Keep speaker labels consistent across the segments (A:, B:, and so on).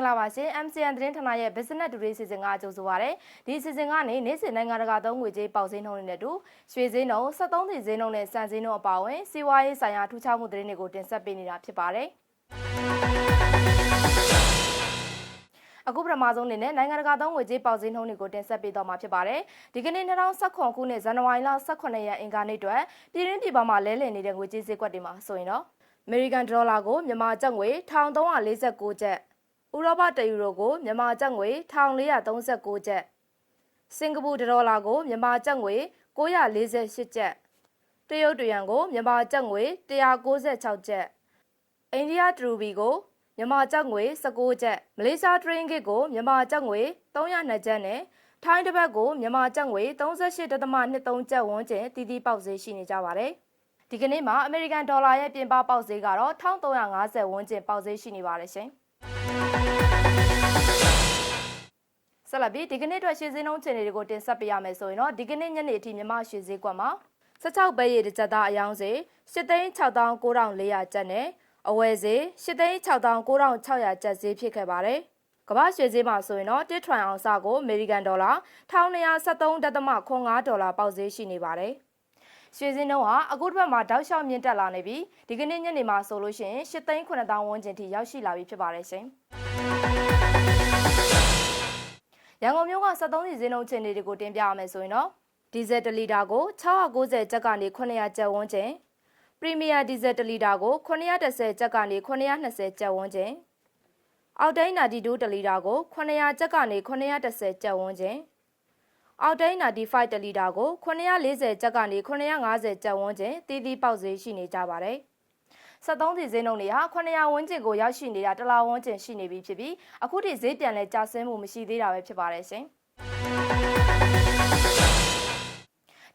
A: ္ဂလာပါရှင် MCN သတင်းဌာနရဲ့ Business Today စီစဉ်ကကြိုဆိုပါရစေဒီစီစဉ်ကနေနေ့စဉ်နိုင်ငံတကာသုံးငွေကြေးပေါက်ဈေးနှုန်းတွေနဲ့အတူရွှေဈေးနှုန်း73သိန်းဈေးနှုန်းနဲ့စံဈေးနှုန်းအပါအဝင်စီးပွားရေးဆိုင်ရာထူးခြားမှုသတင်းတွေကိုတင်ဆက်ပေးနေတာဖြစ်ပါတယ်အခုပထမဆုံးအနေနဲ့နိုင်ငံတကာသုံးငွေကြေးပေါက်ဈေးနှုန်းတွေကိုတင်ဆက်ပေးတော့မှာဖြစ်ပါတယ်။ဒီကနေ့2019ခုနှစ်ဇန်နဝါရီလ18ရက်အင်္ဂါနေ့အတွက်ပြည်တွင်းပြည်ပမှာလဲလှယ်နေတဲ့ငွေကြေးဈေးကွက်တွေမှာဆိုရင်တော့အမေရိကန်ဒေါ်လာကိုမြန်မာကျပ်ငွေ1349ကျပ် ဥရောပတယူရိုကိုမြန်မာကျပ်ငွေ1439ကျပ်စင်ကာပူဒေါ်လာကိုမြန်မာကျပ်ငွေ948ကျပ်တရုတ်တယွမ်ကိုမြန်မာကျပ်ငွေ196ကျပ်အိန္ဒိယဒရူဘီကိုမြန်မာကျပ်ငွေ19ကျပ်မလေးရှားထရင်းဂစ်ကိုမြန်မာကျပ်ငွေ302ကျပ်နဲ့ထိုင်းတစ်ပတ်ကိုမြန်မာကျပ်ငွေ38.23ကျပ်ဝန်းကျင်တည်တည်ပေါက်ဈေးရှိနေကြပါတယ်ဒီကနေ့မှာအမေရိကန်ဒေါ်လာရဲ့ပြင်ပပေါက်ဈေးကတော့1350ဝန်းကျင်ပေါက်ဈေးရှိနေပါတယ်ရှင် ဆက်လက်ပြီးဒီကနေ့အတွက်ရွှေစင်းနှုန်းခြေနေတွေကိုတင်ဆက်ပေးရမယ်ဆိုရင်တော့ဒီကနေ့ညနေအထိမြန်မာရွှေဈေးကွက်မှာ16ပဲရည်တစ်ကြက်သားအယောင်းစေ7,6400ကျပ်နဲ့အဝယ်ဈေး8,6600ကျပ်ဈေးဖြစ်ခဲ့ပါတယ်။ကမ္ဘာရွှေဈေးမှာဆိုရင်တော့တစ်ထွန်အောင်စကိုအမေရိကန်ဒေါ်လာ1273.5ဒေါ်လာပေါက်ဈေးရှိနေပါတယ်။ ရွှေစင်းနှုန်းဟာအခုတစ်ပတ်မှာတောက်လျှောက်မြင့်တက်လာနေပြီးဒီကနေ့ညနေမှာဆိုလို့ရှိရင်8,900ဝန်းကျင်ထိရောက်ရှိလာပြီဖြစ်ပါတယ်ရှင်။ရန်ကုန်မြို့က73စီဈေးနှုန်းချင်တွေကိုတင်ပြရမယ်ဆိုရင်တော့ဒီဇယ်1လီတာကို690ကျပ်ကနေ900ကျပ်ဝန်းကျင်ပရီမီယာဒီဇယ်1လီတာကို910ကျပ်ကနေ920ကျပ်ဝန်းကျင်အောက်တိန်92တလီတာကို900ကျပ်ကနေ910ကျပ်ဝန်းကျင် အောက်တိန်95တလီတာကို940ကျပ်ကနေ950ကျပ်ဝန်းကျင်တီးတီးပေါက်ဈေးရှိနေကြပါတယ်73စီဈေးနှုန်းတွေဟာ900ဝန်းကျင်ကိုရောက်ရှိနေတာတလားဝန်းကျင်ရှိနေပြီဖြစ်ပြီးအခုထိဈေးပြန်လဲကျဆင်းမှုမရှိသေးတာပဲဖြစ်ပါတယ်ရှင်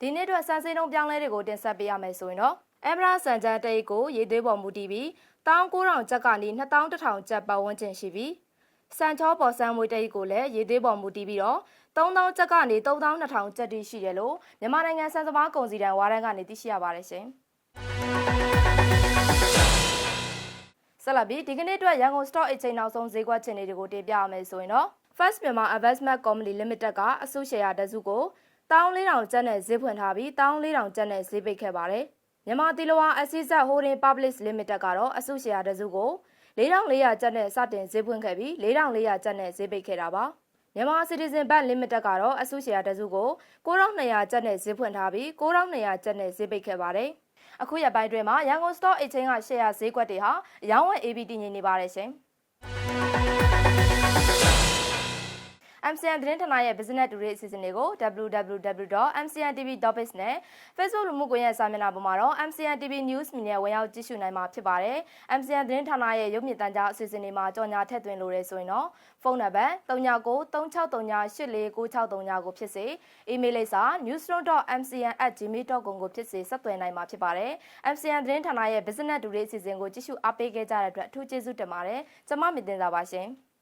A: ဒီနေ့အတွက်စံစင်းနှုန်းပြောင်းလဲတွေကိုတင်ဆက်ပေးရမယ်ဆိုရင်တော့အမရာစံချမ်းတိတ်ကိုရေးသွေးပေါ်မူတည်ပြီး19000ကျပ်ကနေ2100ကျပ်ပတ်ဝန်းကျင်ရှိပြီး စံချောပေါ်စံမွေတိတ်ကိုလည်းရေးသွေးပေါ်မူတည်ပြီးတော့3000ကျပ်ကနေ3200ကျပ်တိရှိတယ်လို့မြန်မာနိုင်ငံစံစမားကုန်စည်တန်ဝါရန်ကနေသိရှိရပါတယ်ရှင်ဆက်လက်ပြီးဒီကနေ့အတွက်ရန်ကုန် Stock Exchange နောက်ဆုံးဈေးကွက်ချင်တွေကိုတင်ပြရမယ်ဆိုရင်တော့ First Myanmar Investment Company Limited ကအစုရှယ်ယာတစုကို14000ကျပ်နဲ့ဈေးဖွင့်ထားပြီး14000ကျပ်နဲ့ဈေးပိတ်ခဲ့ပါတယ်။မြန်မာတီလဝါအစီဇက် Holding Public Limited ကတော့အစုရှယ်ယာတစုကို 4400ကျပ်နဲ့စတင်ဈေးဖွင့်ခဲ့ပြီး4400ကျပ်နဲ့ဈေးပိတ်ခဲ့တာပါ။မြန်မာ Citizen Bank Limited ကတော့အစုရှယ်ယာတစုကို9200ကျပ်နဲ့ဈေးဖွင့်ထားပြီး9200ကျပ်နဲ့ဈေးပိတ်ခဲ့ပါတယ်။အခုရက်ပိုင်းတွင်မှာရန်ကုန် Stock Exchange ကရှယ်ယာဈေးကွက်တွေဟာအယောင်းဝယ် AB တည်ငြိမ်နေပါတယ်ရှင်။ MCN သတင်းဌာနရဲ့ Business Today အစီအစဉ်တွေကို www.mcntv.biz နဲ့ Facebook လူမှုကွန်ရက်စာမျက်နှာပေါ်မှာတော့ MCN TV News မြင်နဲ့ဝင်ရောက်ကြည့်ရှုနိုင်မှာဖြစ်ပါတယ်။ MCN သတင်းဌာနရဲ့ရုပ်မြင်သံကြားအစီအစဉ်တွေမှာကြော်ညာထည့်သွင်းလို့ရဆိုရင်တော့ဖုန်းနံပါတ်393639849639ကိုဖြစ်စေအီးမေးလ်လိပ်စာ newsroom.mcn@gmail.com ကိုဖြစ်စေဆက်သွယ်နိုင်မှာဖြစ်ပါတယ်။ MCN သတင်းဌာနရဲ့ Business Today အစီအစဉ်ကိုကြည့်ရှုအားပေးခဲ့ကြတဲ့အတွက်အထူးကျေးဇူးတင်ပါတယ်။ကျွန်မမြင့်တင်တာပါရှင်။